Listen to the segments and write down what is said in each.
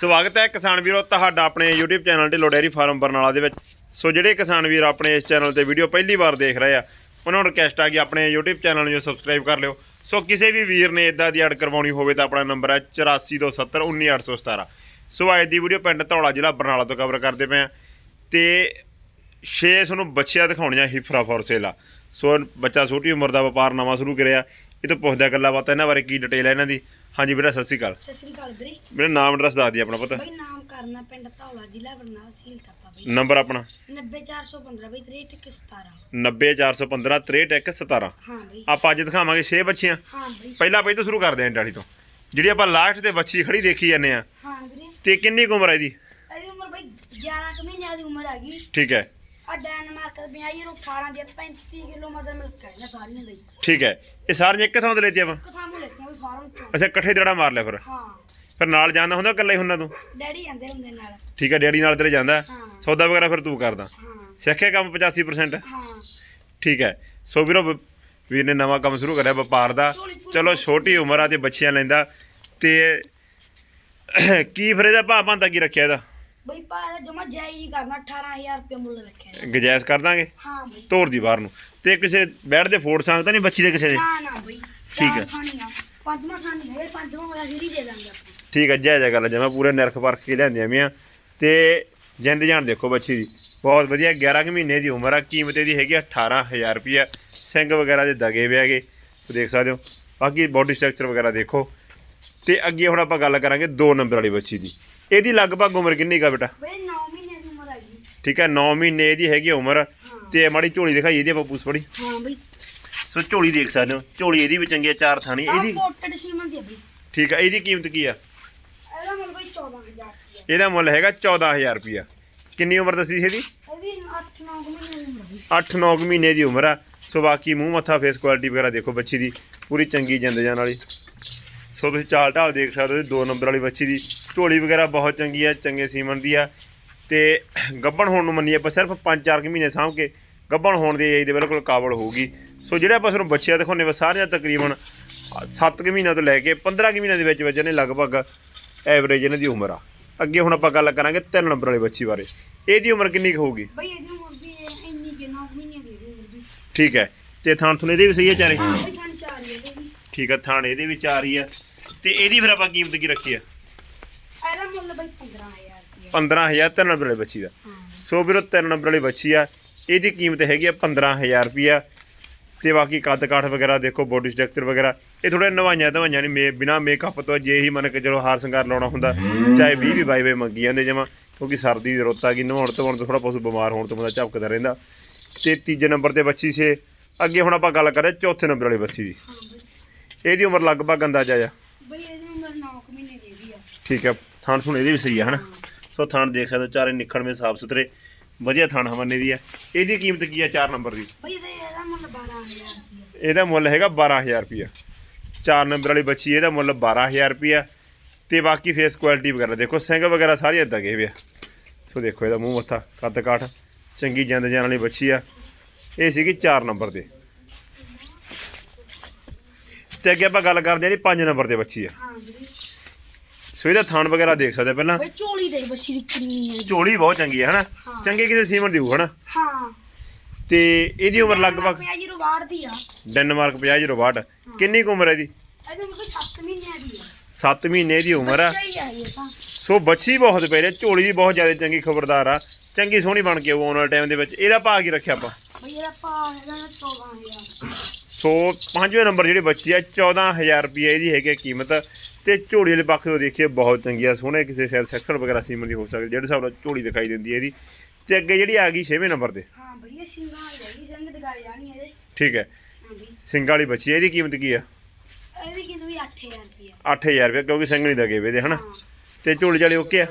ਸਵਾਗਤ ਹੈ ਕਿਸਾਨ ਵੀਰੋ ਤੁਹਾਡਾ ਆਪਣੇ YouTube channel Dhillon dairy farm Barnala ਦੇ ਵਿੱਚ। ਸੋ ਜਿਹੜੇ ਕਿਸਾਨ ਵੀਰ ਆਪਣੇ ਇਸ ਚੈਨਲ ਤੇ ਵੀਡੀਓ ਪਹਿਲੀ ਵਾਰ ਦੇਖ ਰਹੇ ਆ, ਉਹਨਾਂ ਨੂੰ ਰਿਕਵੈਸਟ ਆ ਕਿ ਆਪਣੇ YouTube ਚੈਨਲ ਨੂੰ ਸਬਸਕ੍ਰਾਈਬ ਕਰ ਲਿਓ। ਸੋ ਕਿਸੇ ਵੀ ਵੀਰ ਨੇ ਇਦਾਂ ਦੀ ਐਡ ਕਰਵਾਉਣੀ ਹੋਵੇ ਤਾਂ ਆਪਣਾ ਨੰਬਰ ਹੈ 8427191817 ਸੋ ਅੱਜ ਦੀ ਵੀਡੀਓ ਪਿੰਡ ਧੌਲਾ ਜ਼ਿਲ੍ਹਾ ਬਰਨਾਲਾ ਤੋਂ ਕਵਰ ਕਰਦੇ ਪਏ ਆ। ਤੇ 6 ਤੁਹਾਨੂੰ ਬੱਚਿਆਂ ਦਿਖਾਉਣੀਆਂ ਹਿਫਰਾ ਫੋਰ ਸੇਲ ਆ। ਸੋ ਬੱਚਾ ਛੋਟੀ ਉਮਰ ਦਾ ਵਪਾਰ ਨਵਾਂ ਸ਼ੁਰੂ ਕਰਿਆ। ਇਹ ਤੋਂ ਪੁੱਛਦਾ ਗੱਲਾਂ ਬਾਤਾਂ ਇਹਨਾਂ ਬਾਰੇ ਕੀ ਡਿਟੇਲ ਹੈ ਇਹਨਾਂ ਦੀ। ਹਾਂਜੀ ਵੀਰੇ ਸਤਿ ਸ਼੍ਰੀ ਅਕਾਲ। ਸਤਿ ਸ੍ਰੀ ਅਕਾਲ ਵੀਰੇ। ਮੇਰਾ ਨਾਮ ਐਡਰੈਸ ਦੱਸ ਦਿਓ ਆਪਣਾ ਪਤਾ। ਬਈ ਨਾਮ ਕਰਨਾ ਪਿੰਡ ਧੌਲਾ ਜ਼ਿਲ੍ਹਾ ਬਰਨਾਲਾ ਤਹਿਸੀਲ ਥਾਪਾ ਬਈ। ਨੰਬਰ ਆਪਣਾ। 90415 ਬਈ 6317 90415 6317 ਹਾਂ ਬਈ। ਆਪਾਂ ਅੱਜ ਦਿਖਾਵਾਂਗੇ 6 ਬੱਚੀਆਂ। ਹਾਂ ਬਈ। ਪਹਿਲਾਂ ਪਹਿਲਾਂ ਸ਼ੁਰੂ ਕਰਦੇ ਆਂ ਡਾੜੀ ਤੋਂ। ਜਿਹੜੀ ਆਪਾਂ ਲਾਸਟ ਤੇ ਬੱਚੀ ਖੜੀ ਦੇਖੀ ਜਾਂਦੇ ਆ ਹਾਂ ਵੀਰੇ। ਤੇ ਕਿੰਨੀ ਕੁ ਉਮਰ ਹੈ ਇਹਦੀ? ਇਹਦੀ ਉਮਰ ਬਈ 11 ਕੁ ਮਹੀਨਿਆਂ ਦੀ ਉਮਰ ਹੈਗੀ ਠੀਕ ਹੈ। ਆ ਡੈਨਮਾਰਕ ਦੇ ਬਿਆਈ ਨੂੰ 18 ਦੇ 35 ਕਿਲੋ ਮਦਰ ਮਿਲਕ ਹੈ ਨਾ ਸਾਰੀਆਂ ਲਈ। ਠੀਕ ਹੈ। ਇਹ ਸਾਰੀਆਂ ਇੱਕ ਥਾਂ ਤੋਂ ਲੈਤੀ ਆਪਾਂ। ਕਿਥਾਂ ਅੱਛਾ ਇਕੱਠੇ ਦੜਾ ਮਾਰ ਲਿਆ ਫਿਰ। ਹਾਂ। ਫਿਰ ਨਾਲ ਜਾਂਦਾ ਹੁੰਦਾ ਇਕੱਲਾ ਹੀ ਹੁੰਦਾ ਤੂੰ? ਡੈਡੀ ਜਾਂਦੇ ਹੁੰਦੇ ਨਾਲ। ਠੀਕ ਹੈ ਡੈਡੀ ਨਾਲ ਤੇਰੇ ਜਾਂਦਾ। ਹਾਂ। ਸੌਦਾ ਵਗੈਰਾ ਫਿਰ ਤੂੰ ਕਰਦਾ। ਹਾਂ। ਸਿੱਖਿਆ ਕੰਮ 85% ਹਾਂ। ਠੀਕ ਹੈ। ਸੋ ਵੀਰੋ ਵ- ਵੀਰ ਨੇ ਨਵਾਂ ਕੰਮ ਸ਼ੁਰੂ ਕਰਿਆ ਵਪਾਰ ਦਾ। ਚਲੋ ਛੋਟੀ ਉਮਰ ਆ ਤੇ ਬੱਚੀਆਂ ਲੈਂਦਾ। ਤੇ ਕੀ ਫਿਰ ਇਹਦਾ ਭਾਅ ਬੰਦਾ ਕੀ ਰੱਖਿਆ ਇਹਦਾ? ਬਈ ਪਾ ਜਮਾ ਜਾਈ ਨਹੀਂ ਕਰਨਾ 18000 ਰੁਪਏ ਮੁੱਲ ਰੱਖਿਆ ਇਹਦਾ। ਗਜੈਸ ਕਰ ਦਾਂਗੇ? ਹਾਂ ਬਈ। ਤੋਰ ਦੀ ਬਾਹਰ ਨੂੰ। ਤੇ ਕਿਸੇ ਬੈਠ ਦੇ ਫੋੜ ਸੰਗ ਤਾਂ ਨਹੀਂ ਬੱਚੀ ਦੇ ਕਿਸੇ ਦੇ? ਨਾ ਨਾ ਬਈ। ਠੀਕ ਹੈ। ਪੰਜਵਾਂ ਖਾਣੀ ਹੈ ਪੰਜਵਾਂ ਹੋਇਆ ਜਿਹੜੀ ਦੇ ਦਾਂਗੇ ਆਪਾਂ। ਠੀਕ ਹੈ ਜੈ ਜੈ ਗੱਲ ਜਮਾ ਪੂਰੇ ਨਿਰਖ ਪਰਖ ਕੇ ਲਿਆਂਦੀਆਂ ਮੀਆਂ ਤੇ ਜਿੰਦ ਜਾਨ ਦੇਖੋ ਬੱਚੀ ਦੀ। ਬਹੁਤ ਵਧੀਆ 11 ਕੁ ਮਹੀਨੇ ਦੀ ਉਮਰ ਆ ਕੀਮਤ ਇਹਦੀ ਹੈਗੀ ਆ 18000 ਰੁਪਿਆ ਸਿੰਘ ਵਗੈਰਾ ਦੇ ਦਗੇ ਵੀ ਹੈਗੇ ਤੁਸੀਂ ਦੇਖ ਸਕਦੇ ਹੋ। ਬਾਕੀ ਬਾਡੀ ਸਟਰਕਚਰ ਵਗੈਰਾ ਦੇਖੋ। ਤੇ ਅੱਗੇ ਹੁਣ ਆਪਾਂ ਗੱਲ ਕਰਾਂਗੇ 2 ਨੰਬਰ ਵਾਲੀ ਬੱਚੀ ਦੀ। ਇਹਦੀ ਲਗਭਗ ਉਮਰ ਕਿੰਨੀ ਕਾ ਬੇਟਾ? ਬਈ 9 ਮਹੀਨੇ ਦੀ ਉਮਰ ਹੈਗੀ ਠੀਕ ਹੈ 9 ਮਹੀਨੇ ਇਹਦੀ ਹੈਗੀ ਆ ਉਮਰ ਤੇ ਮਾੜੀ ਝੋਲੀ ਦਿਖਾਈ ਇਹਦੀ ਆਪਾਂ ਪੂਛ ਫੜੀ ਹਾਂ ਬਈ। ਸੋ ਝੋਲੀ ਦੇਖ ਸਕਦੇ ਹੋ। ਝੋਲੀ ਇਹਦੀ ਵੀ ਚੰਗੀ ਆ ਚਾਰ ਥਾਣੀ। ਇਹਦੀ ਇਹਦੀ ਦੀ ਬਈ। ਠੀਕ ਹੈ ਇਹਦੀ ਕੀਮਤ ਕੀ ਆ? ਇਹਦਾ ਮੁੱਲ ਬਈ 14000 ਦੀ ਹੈ ਇਹਦਾ ਮੁੱਲ ਹੈਗਾ 14000 ਰੁਪਿਆ ਕਿੰਨੀ ਉਮਰ ਦੱਸੀ ਸੀ ਇਹਦੀ? ਇਹਦੀ 8-9 ਮਹੀਨੇ ਦੀ ਉਮਰ ਬਈ। 8-9 ਮਹੀਨੇ ਦੀ ਉਮਰ ਆ। ਸੋ ਬਾਕੀ ਮੂੰਹ ਮੱਥਾ ਫੇਸ ਕੁਆਲਿਟੀ ਵਗੈਰਾ ਦੇਖੋ ਬੱਚੀ ਦੀ। ਪੂਰੀ ਚੰਗੀ ਜਿੰਦ ਜਾਨ ਵਾਲੀ। ਸੋ ਤੁਸੀਂ ਚਾਲ ਢਾਲ ਦੇਖ ਸਕਦੇ ਹੋ ਦੋ ਨੰਬਰ ਵਾਲੀ ਬੱਚੀ ਦੀ। ਝੋਲੀ ਵਗੈਰਾ ਬਹੁਤ ਚੰਗੀ ਆ ਚੰਗੇ ਸੀਮਨ ਦੀ ਆ। ਤੇ ਗੱਭਣ ਹੋਣ ਨੂੰ ਮੰਨੀਏ ਆਪਾਂ ਸਿਰਫ 5-4 ਮਹੀਨੇ ਸਾਂਭ ਕੇ ਗੱਭਣ ਹੋਣ ਦੀ ਏਜ ਦੇ ਬਿਲਕੁਲ ਕਾਬਲ ਹੋਊਗੀ। ਸੋ ਜਿਹੜੇ ਆਪਾਂ ਤੁਹਾਨੂੰ ਬੱਚਿਆਂ ਦਿਖਾਉਂਦੇ ਵਾ ਸਾਰੀਆਂ ਤਕਰੀਬਨ 7 ਕੁ ਮਹੀਨਿਆਂ ਤੋਂ ਲੈ ਕੇ 15 ਕੁ ਮਹੀਨਿਆਂ ਦੇ ਵਿੱਚ ਵਿੱਚ ਇਹਨੇ ਲਗਭਗ ਐਵਰੇਜ ਇਹਨਾਂ ਦੀ ਉਮਰ ਆ। ਅੱਗੇ ਹੁਣ ਆਪਾਂ ਗੱਲ ਕਰਾਂਗੇ 3 ਨੰਬਰ ਵਾਲੀ ਬੱਚੀ ਬਾਰੇ। ਇਹਦੀ ਉਮਰ ਕਿੰਨੀ ਕੁ ਹੋਊਗੀ? ਬਈ ਇਹਦੀ ਉਮਰ ਵੀ ਇੰਨੀ ਕਿ 9 ਮਹੀਨੇ ਦੀ ਇਹਦੀ ਵੀ ਠੀਕ ਹੈ। ਤੇ ਥਾਣ ਥੁਣ ਇਹਦੇ ਵੀ ਸਹੀ ਹੈ ਚਾਰੇ? ਹਾਂ ਬਈ ਖਾਣ ਚਾਰ ਹੀ ਠੀਕ ਹੈ ਥਾਣ ਇਹਦੇ ਵਿੱਚ ਆ ਰਹੀ ਆ ਤੇ ਇਹਦੀ ਫਿਰ ਆਪਾਂ ਕੀਮਤ ਕੀ ਰੱਖੀ ਆ ਇਹਦਾ ਮੁੱਲ ਬਈ 15000 ਰੁਪਏ 15000 ਤਿੰਨ ਨੰਬਰ ਵਾਲੀ ਬੱਚੀ ਦਾ। ਹਾਂ। ਸੋ ਵੀਰੋ ਤਿੰਨ ਨੰਬਰ ਵਾਲੀ ਬੱਚੀ ਆ। ਇਹਦੀ ਕੀਮਤ ਹੈਗੀ ਆ 15000 ਰੁਪਿਆ ਤੇ ਬਾਕੀ ਕੱਦ ਕਾਠ ਵਗੈਰਾ ਦੇਖੋ ਬੋਡੀ ਸਟਰਕਚਰ ਵਗੈਰਾ ਇਹ ਥੋੜੇ ਨਵਾਈਆਂ ਦਵਾਈਆਂ ਨਹੀਂ ਮੇ ਬਿਨਾ ਮੇਕਅਪ ਤੋਂ ਜੇ ਹੀ ਮੰਨ ਕੇ ਚਲੋ ਹਾਰ ਸ਼ਿੰਗਾਰ ਲਾਉਣਾ ਹੁੰਦਾ ਚਾਹੇ 20 ਵੀ ਬਾਈ ਬਾਈ ਮੰਗੀ ਜਾਂਦੇ ਜਮਾ ਕਿਉਂਕਿ ਸਰਦੀ ਦੀ ਰੁੱਤ ਆ ਗਈ ਨਹਾਉਣ ਤੋਂ ਤੋਂ ਥੋੜਾ ਪਸ਼ੂ ਬਿਮਾਰ ਹੋਣ ਤੋਂ ਬੰਦਾ ਝਪਕਦਾ ਰਹਿੰਦਾ। ਤੇ ਤੀਜੇ ਨੰਬਰ ਤੇ ਬੱਚੀ ਸੇ ਅੱਗੇ ਹੁਣ ਆਪਾਂ ਗੱਲ ਕਰਾਂ ਚੌਥੇ ਨੰਬਰ ਵਾਲੀ ਬੱਚੀ ਦੀ। ਇਹਦੀ ਉਮਰ ਲਗਭਗ ਅੰਦਾਜ਼ਾ ਆ। ਬਈ ਇਹਦੀ ਉਮਰ 9 ਮਹੀਨੇ ਦੀ ਆ। ਠੀਕ ਹੈ ਥਾਣ ਥੁਣ ਇਹਦੀ ਵੀ ਸਹੀ ਆ ਹਨਾ? ਸੋ ਥਾਣ ਦੇਖ ਸਕਦੇ ਚਾਰੇ ਨਿਖੜਵੇਂ ਸਾਫ਼ ਸੁਥਰੇ। ਵਧੀਆ ਥਾਣ ਹਵਨੇ ਦੀ ਆ। ਇਹਦੀ ਕੀਮਤ ਕੀ ਆ? 4 ਨੰਬਰ ਦੀ। ਬਈ ਇਹਦਾ ਇਹਦਾ ਮੁੱਲ 12000 ਰੁਪਏ ਇਹਦਾ ਮੁੱਲ ਹੈਗਾ 12000 ਰੁਪਿਆ 4 ਨੰਬਰ ਵਾਲੀ ਬੱਚੀ ਇਹਦਾ ਮੁੱਲ 12000 ਰੁਪਿਆ ਤੇ ਬਾਕੀ ਫੇਸ ਕੁਆਲਿਟੀ ਵਗੈਰਾ ਦੇਖੋ ਸਿੰਘ ਵਗੈਰਾ ਸਾਰੀਆਂ ਇਦਾਂ ਗਏ ਵੇ ਆ। ਸੋ ਦੇਖੋ ਇਹਦਾ ਮੂੰਹ ਮੱਥਾ ਕੱਦ ਕਾਠ ਚੰਗੀ ਜੰਦ ਜਾਨ ਵਾਲੀ ਬੱਚੀ ਆ। ਇਹ ਸੀਗੀ 4 ਨੰਬਰ ਤੇ ਤੇ ਅੱਗੇ ਆਪਾਂ ਗੱਲ ਕਰਦੇ ਹਾਂ ਜੀ 5 ਨੰਬਰ ਤੇ ਬੱਚੀ ਆ। ਹਾਂ ਵੀਰੇ ਸੋ ਇਹਦਾ ਥਾਣ ਵਗੈਰਾ ਦੇਖ ਸਕਦੇ ਪਹਿਲਾਂ। ਬਈ ਝੋਲੀ ਦੇ ਬੱਚੀ ਦੀ ਕਿੰਨੀ ਹੈ। ਝੋਲੀ ਬਹੁਤ ਚੰਗੀ ਹੈ ਹਨਾ? ਹਾਂ। ਚੰਗੇ ਕਿਸੇ ਸੀਮਨ ਦੀ ਹੋਊ ਹਨਾ? ਹਾਂ। ਤੇ ਇਹਦੀ ਉਮਰ ਲਗਭਗ ਪਿਆ ਜੀ ਰਵਾੜ ਦੀ ਆ। ਡੈਨਮਾਰਕ 5062 ਕਿੰਨੀ ਕੁ ਉਮਰ ਹੈ ਇਹਦੀ? ਇਹਦੀ ਉਮਰ 7 ਮਹੀਨਿਆਂ ਦੀ ਆ। 7 ਮਹੀਨੇ ਦੀ ਉਮਰ ਆ। ਸਹੀ ਆ ਇਹ ਤਾਂ। ਸੋ ਬੱਚੀ ਬਹੁਤ ਪੈ ਰਹੀ ਝੋਲੀ ਦੀ ਬਹੁਤ ਜ਼ਿਆਦਾ ਚੰਗੀ ਖਬਰਦਾਰ ਆ। ਚੰਗੀ ਸੋਹਣੀ ਬਣ ਕੇ ਆਊ ਆਉਣ ਵਾਲੇ ਟਾਈਮ ਦੇ ਵਿੱਚ। ਇਹਦਾ ਭਾਅ ਕੀ ਰੱਖਿਆ ਆਪਾਂ? ਬਈ ਇਹਦਾ ਭਾਅ ਹੈਗਾ 14000 ਸੋ ਪੰਜਵੇਂ ਨੰਬਰ ਜਿਹੜੀ ਬੱਚੀ ਆ 14000 ਰੁਪਏ ਇਹਦੀ ਹੈਗੀ ਕੀਮਤ। ਤੇ ਝੋਲੀ ਵਾਲੇ ਪੱਖ ਤੋਂ ਦੇਖੀਏ ਬਹੁਤ ਚੰਗੀ ਆ ਸੋਹਣੇ ਕਿਸੇ ਸ਼ਾਇਦ ਸੈਕਸਲ ਵਗੈਰਾ ਸੀਮਨ ਦੀ ਹੋ ਸਕਦੀ ਜਿਹੜੇ ਹਿਸਾਬ ਨਾਲ ਝੋਲੀ ਦਿਖਾਈ ਦਿੰਦੀ ਹੈ ਇਹਦੀ। ਤੇ ਅੱਗੇ ਜਿਹੜੀ ਆ ਗਈ 6ਵੇਂ ਨੰਬਰ ਤੇ। ਹਾਂ ਬਈ ਇਹ ਸਿੰਘਾਂ ਵਾਲੀ ਹੈਗੀ ਸਿੰਘ ਦਿਖਾਈ ਜਾਣੀ ਇਹਦੇ। ਠੀਕ ਹੈ। ਹਾਂ ਸਿੰਘ ਵਾਲੀ ਬੱਚੀ ਇਹਦੀ ਕੀਮਤ ਕੀ ਆ? ਇਹਦੀ ਕਿੰਨੀ ਵੀ 8000 ਰੁਪਏ 8000 ਰੁਪਏ ਕਿਉਂਕਿ ਸਿੰਘ ਨਹੀਂ ਦਗੇ ਵੇ ਦੇ ਹਨਾ? ਹਾਂ। ਤੇ ਝੋਲੀ ਵਾਲੀ ਓਕੇ ਆ?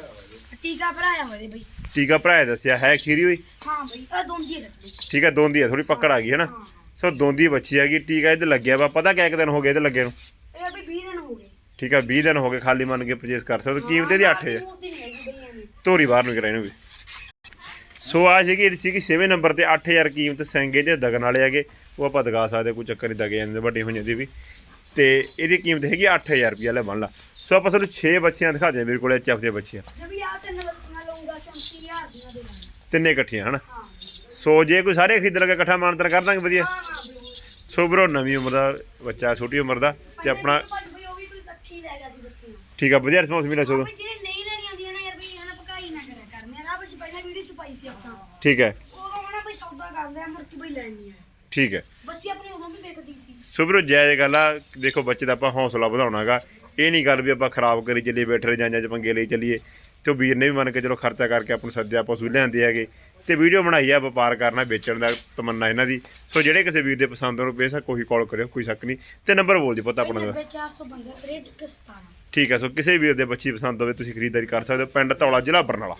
ਟੀਕਾ ਭਰਾਇਆ ਹੋਇਆ ਬਈ। ਟੀਕਾ ਭਰਾਇਆ ਦੱਸਿਆ ਹੈ ਖੀਰੀ ਹੋਈ? ਹਾਂ ਬਈ ਇਹ ਦੋਂਦੀ ਰੱਖਦੇ ਠੀਕ ਹੈ ਦੋਂਦੀ ਆ ਥੋੜੀ ਪਕੜ ਆ ਗਈ ਹੈ ਨਾ ਹਾਂ। ਸੋ ਦੋਂਦੀ ਬੱਚੀ ਹੈਗੀ ਟੀਕਾ ਇਹਦੇ ਲੱਗਿਆ ਵਾ। ਪਤਾ ਕਿਆ ਕੁ ਦਿਨ ਹੋ ਗਏ ਇਹਦੇ ਲੱਗੇ ਨੂੰ। ਇਹ ਵੀ 20 ਦਿਨ ਹੋ ਗਏ। ਠੀਕ ਹੈ 20 ਦਿਨ ਹੋ ਗਏ ਖਾਲੀ ਮੰਨ ਕੇ ਪਰਚੇਸ ਕਰ ਸਕਦੇ। ਕੀਮਤ ਇਹਦੀ 8000 ਮੂਰਤੀ ਨਹੀਂ ਹੈਗੀ ਬਈ ਐਵੇਂ ਧੋਰੀ ਬਾਹਰ ਨੂੰ ਕਰਾਈ ਨੂੰ ਵੀ। ਸੋ ਆ ਸੀਗੀ ਜਿਹੜੀ ਸੀਗੀ 6ਵੇਂ ਨੰਬਰ ਤੇ 8000 ਕੀਮਤ ਸੰਗੇ ਦੇ ਦਗਨ ਵਾਲੇ ਹੈਗੇ। ਉਹ ਆਪਾਂ ਦਗਾ ਸਕਦੇ ਕੋਈ ਚੱਕਰ ਨਹੀਂ ਦਗੇ ਜਾਂਦੇ ਵੱਡੀ ਹੋ ਜਾਂਦੀ ਵੀ। ਤੇ ਇਹਦੀ ਕੀਮਤ ਹੈਗੀ 8000 ਰੁਪਏ ਲੈ ਬਣ ਲਾ। ਸੋ ਆਪਾਂ ਤੁਹਾਨੂੰ 6 ਬੱਚੀਆਂ ਦਿਖਾ ਦਿਆਂ ਮੇਰੇ ਕੋਲ ਐਚਐਫ ਦੀਆਂ ਬੱਚੀਆਂ। ਜਦ ਵੀ ਆ ਤਿੰਨ ਬੱਸੀਆਂ ਲਊਂਗਾ 34000 ਦੀਆਂ ਦੇ ਤਿੰਨੇ ਇਕੱਠੀਆਂ ਹਨ? ਹਾਂ। ਸੋ ਜੇ ਕੋਈ ਸਾਰੇ ਖਰੀਦ ਲਗਾ ਇਕੱਠਾ ਮਾਨਤਰ ਕਰ ਦਾਂਗੇ ਵਧੀਆ। ਸੋ ਬਰੋ ਨਵੀਂ ਉਮਰ ਦਾ ਬੱਚਾ ਛੋਟੀ ਉਮਰ ਦਾ ਤੇ ਆਪਣਾ ਠੀਕ ਆ ਵਧੀਆ ਰਿਸਪੌਂਸ ਮਿਲਿਆ ਸੋ ਠੀਕ ਹੈ। ਠੀਕ ਹੈ। ਬੱਸੀ ਆਪਣੀ ਉਦੋਂ ਵੀ ਵੇਚਦੀ ਸੀ। ਸੋ ਵੀਰੋ ਜਾਇਜ਼ ਗੱਲ ਆ ਦੇਖੋ ਬੱਚੇ ਦਾ ਆਪਾਂ ਹੌਸਲਾ ਵਧਾਉਣਾਗਾ ਇਹ ਨਹੀਂ ਗੱਲ ਵੀ ਆਪਾਂ ਖਰਾਬ ਕਰੀ ਚੱਲੀਏ ਬੈਠੇ ਜਾਂਜਾਂ ਚ ਪੰਗੇ ਲਈ ਚੱਲੀਏ। ਤੇ ਵੀਰ ਨੇ ਵੀ ਮੰਨ ਕੇ ਚਲੋ ਖਰਚਾ ਕਰਕੇ ਆਪਾਂ ਨੂੰ ਸੱਦਿਆ ਪਸ਼ੂ ਲਿਆਂਦੇ ਹੈਗੇ। ਤੇ ਵੀਡੀਓ ਬਣਾਈ ਆ ਵਪਾਰ ਕਰਨਾ ਵੇਚਣ ਦਾ ਤਮੰਨਾ ਇਹਨਾਂ ਦੀ। ਸੋ ਜਿਹੜੇ ਕਿਸੇ ਵੀਰ ਦੇ ਪਸੰਦ ਨੂੰ ਬੇਸ਼ੱਕ ਕੋਈ ਕਾਲ ਕਰਿਓ ਕੋਈ ਸ਼ੱਕ ਨਹੀਂ। ਤੇ ਨੰਬਰ ਬੋਲ ਦੀ ਪਤਾ ਆਪਣਾ ਦਾ 415 ਰੇਟ 17 ਠੀਕ ਹੈ ਸੋ ਕਿਸੇ ਵੀਰ ਦੇ ਬੱਚੀ ਪਸੰਦ ਹੋਵੇ ਤੁਸੀਂ ਖਰੀਦਦਾਰੀ ਕਰ ਸਕਦੇ ਹੋ। ਪਿੰਡ ਧੌਲਾ ਜ਼ਿਲ੍ਹਾ ਬਰਨਾਲਾ।